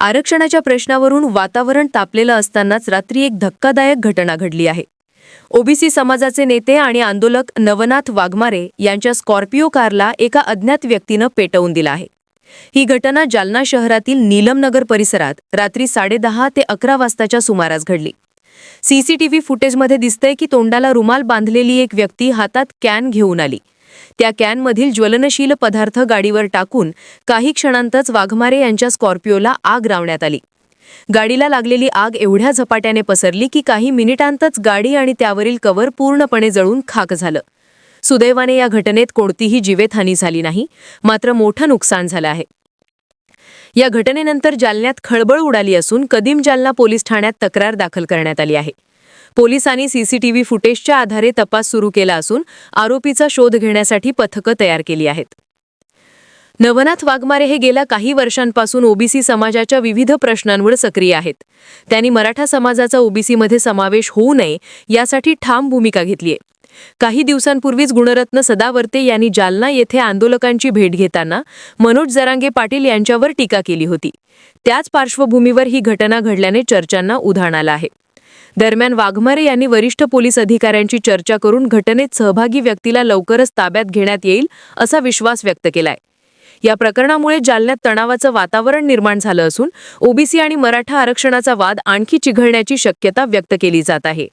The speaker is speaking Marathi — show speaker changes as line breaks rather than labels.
आरक्षणाच्या प्रश्नावरून वातावरण तापलेलं असतानाच रात्री एक धक्कादायक घटना घडली आहे. ओबीसी समाजाचे नेते आणि आंदोलक नवनाथ वाघमारे यांच्या स्कॉर्पिओ कारला एका अज्ञात व्यक्तीनं पेटवून दिला आहे. ही घटना जालना शहरातील नीलमनगर परिसरात रात्री साडेदहा ते अकरा वाजताच्या सुमारास घडली. सीसीटीव्ही फुटेजमध्ये दिसतंय की तोंडाला रुमाल बांधलेली एक व्यक्ती हातात कॅन घेऊन आली. त्या कॅनमधील ज्वलनशील पदार्थ गाडीवर टाकून काही क्षणांतच वाघमारे यांच्या स्कॉर्पिओला आग लावण्यात आली. गाडीला लागलेली आग एवढ्या झपाट्याने पसरली की काही मिनिटांतच गाडी आणि त्यावरील कव्हर पूर्णपणे जळून खाक झालं. सुदैवाने या घटनेत कोणतीही जीवेतहानी झाली नाही मात्र मोठं नुकसान झालं आहे. या घटनेनंतर जालन्यात खळबळ उडाली असून कदीम जालना पोलीस ठाण्यात तक्रार दाखल करण्यात आली आहे. पोलिसांनी सीसीटीव्ही फुटेजच्या आधारे तपास सुरू केला असून आरोपीचा शोध घेण्यासाठी पथकं तयार केली आहेत. नवनाथ वाघमारे हे गेल्या काही वर्षांपासून ओबीसी समाजाच्या विविध प्रश्नांवर सक्रिय आहेत. त्यांनी मराठा समाजाचा ओबीसीमध्ये समावेश होऊ नये यासाठी ठाम भूमिका घेतलीय काही दिवसांपूर्वीच गुणरत्न सदावर्ते यांनी जालना येथे आंदोलकांची भेट घेताना मनोज जरांगे पाटील यांच्यावर टीका केली होती. त्याच पार्श्वभूमीवर ही घटना घडल्याने चर्चांना उधाण आलं आहे. दरम्यान वाघमारे यांनी वरिष्ठ पोलीस अधिकाऱ्यांची चर्चा करून घटनेत सहभागी व्यक्तीला लवकरच ताब्यात घेण्यात येईल असा विश्वास व्यक्त केलाय. या प्रकरणामुळे जालन्यात तणावाचं वातावरण निर्माण झालं असून ओबीसी आणि मराठा आरक्षणाचा वाद आणखी चिघळण्याची शक्यता व्यक्त केली जात आहे.